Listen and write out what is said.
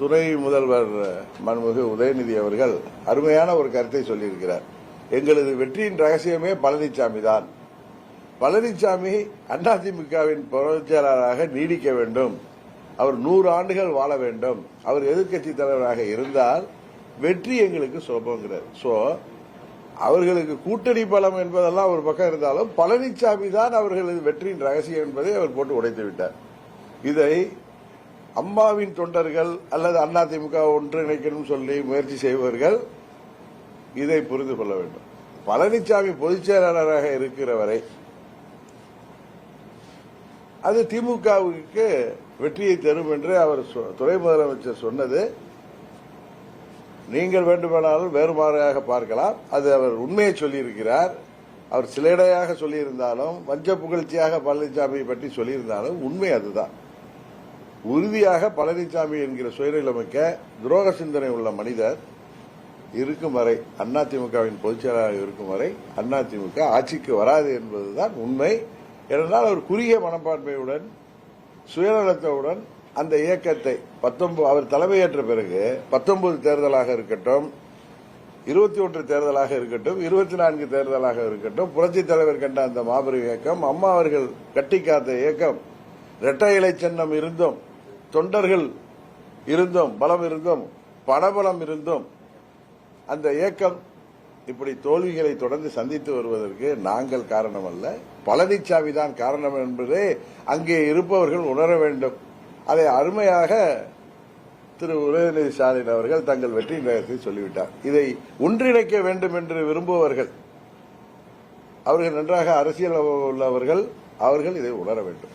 துணை முதல்வர் மன்முக உதயநிதி அவர்கள் அருமையான ஒரு கருத்தை சொல்லியிருக்கிறார். எங்களது வெற்றியின் ரகசியமே பழனிசாமி தான். பழனிசாமி அதிமுகவின் பொதுச் செயலாளராக நீடிக்க வேண்டும். அவர் நூறு ஆண்டுகள் வாழ வேண்டும். அவர் எதிர்க்கட்சி தலைவராக இருந்தால் வெற்றி எங்களுக்கு சுலபங்கிறார். சோ அவர்களுக்கு கூட்டணி பலம் என்பதெல்லாம் ஒரு பக்கம் இருந்தாலும் பழனிசாமி தான் அவர்களது வெற்றியின் ரகசியம் என்பதை அவர் போட்டு உடைத்து விட்டார். இதை அம்மாவின் தொண்டர்கள் அல்லது அதிமுக ஒன்றிணைக்கணும் சொல்லி முயற்சி செய்பவர்கள் இதை புரிந்து கொள்ள வேண்டும். பழனிசாமி பொதுச் செயலாளராக இருக்கிற வரை அது திமுகவுக்கு வெற்றியை தரும் என்று அவர் சொ- துணை முதலமைச்சர் சொன்னது. நீங்கள் வேண்டுமானாலும் வேறுமாறாக பார்க்கலாம். அது அவர் உண்மையை சொல்லியிருக்கிறார். அவர் சிலைடையாக சொல்லியிருந்தாலும் வஞ்ச புகழ்ச்சியாக பழனிசாமியை பற்றி சொல்லியிருந்தாலும் உண்மை அதுதான். உறுதியாக பழனிசாமி என்கிற சுயநலமிக்க துரோக சிந்தனை உள்ள மனிதர் இருக்கும் வரை அதிமுகவின் பொதுச்செயலாளர் இருக்கும் வரை அதிமுக ஆட்சிக்கு வராது என்பதுதான் உண்மை. ஏனென்றால் அவர் குறுகிய மனப்பான்மையுடன் சுயநலத்துடன் அந்த இயக்கத்தை பத்தொன்பது அவர் தலைமையேற்ற பிறகு பத்தொன்பது தேர்தலாக இருக்கட்டும் இருபத்தி ஒன்று தேர்தலாக இருக்கட்டும் இருபத்தி நான்கு தேர்தலாக இருக்கட்டும் புரட்சித் தலைவர் கண்ட அந்த மாபெரும் இயக்கம் அம்மா அவர்கள் கட்டி காத்த இயக்கம் இரட்டை இலை சின்னம் இருந்தும் தொண்டர்கள் இருந்தும் பலம் இருந்தும் பணபலம் இருந்தும் அந்த இயக்கம் இப்படி தோல்விகளை தொடர்ந்து சந்தித்து வருவதற்கு நாங்கள் காரணம் அல்ல பழனிசாமி தான் காரணம் என்பதை அங்கே இருப்பவர்கள் உணர வேண்டும். அதை அருமையாக திரு உதயநிதி ஸ்டாலின் அவர்கள் தங்கள் வெற்றி நேரத்தை சொல்லிவிட்டார். இதை ஒன்றிணைக்க வேண்டும் என்று விரும்புபவர்கள் அவர்கள் நன்றாக அரசியல் உள்ளவர்கள் அவர்கள் இதை உணர வேண்டும்.